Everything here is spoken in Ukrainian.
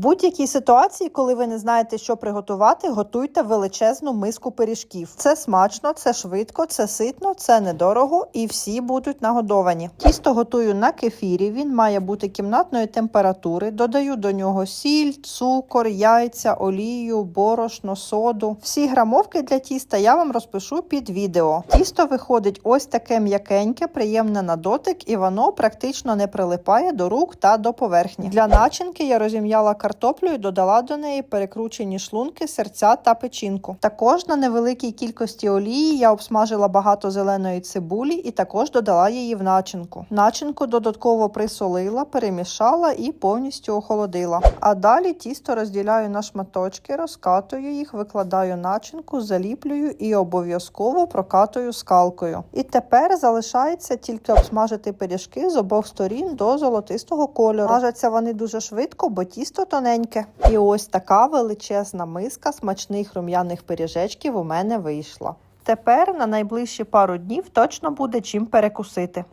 будь-якій ситуації, коли ви не знаєте, що приготувати, готуйте величезну миску пиріжків. Це смачно, це швидко, це ситно, це недорого і всі будуть нагодовані. Тісто готую на кефірі. Він має бути кімнатної температури. Додаю до нього сіль, цукор, яйця, олію, борошно, соду. Всі грамовки для тіста я вам розпишу під відео. Тісто виходить ось таке м'якеньке, приємне на дотик, і воно практично не прилипає до рук та до поверхні. Для начинки я розім'яла картоплю і додала до неї перекручені шлунки, серця та печінку. Також на невеликій кількості олії я обсмажила багато зеленої цибулі і також додала її в начинку. Начинку додатково присолила, перемішала і повністю охолодила. А далі тісто розділяю на шматочки, розкатую їх, викладаю начинку, заліплюю і обов'язково прокатую скалкою. І тепер залишається тільки обсмажити пиріжки з обох сторін до золотистого кольору. Смажаться вони дуже швидко, бо тісто тоненьке. І ось така величезна миска смачних рум'яних пиріжечків у мене вийшла. Тепер на найближчі пару днів точно буде чим перекусити.